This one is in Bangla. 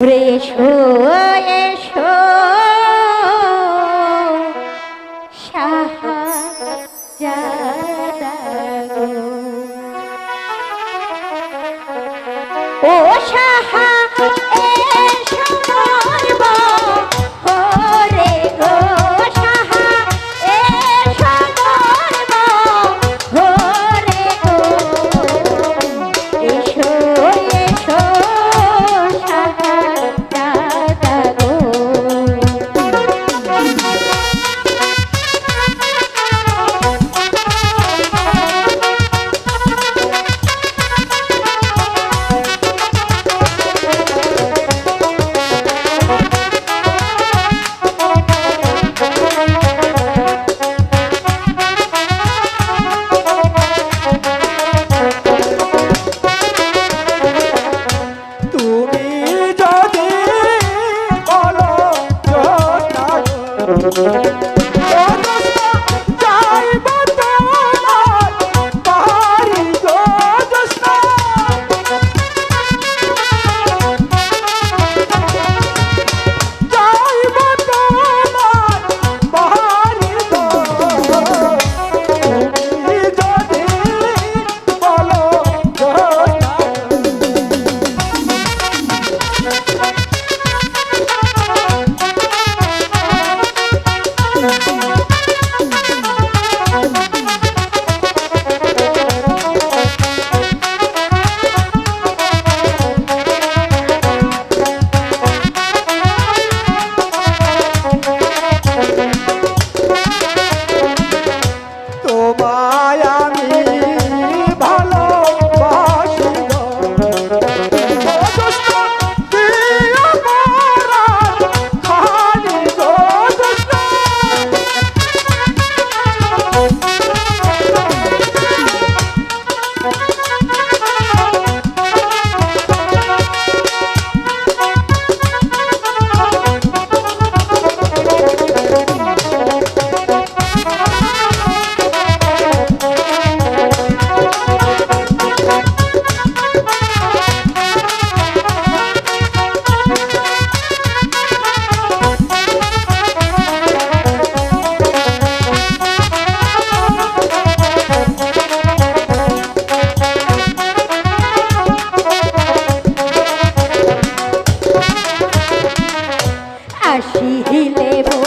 এসো এসো। ও সাহা হাসি হিলে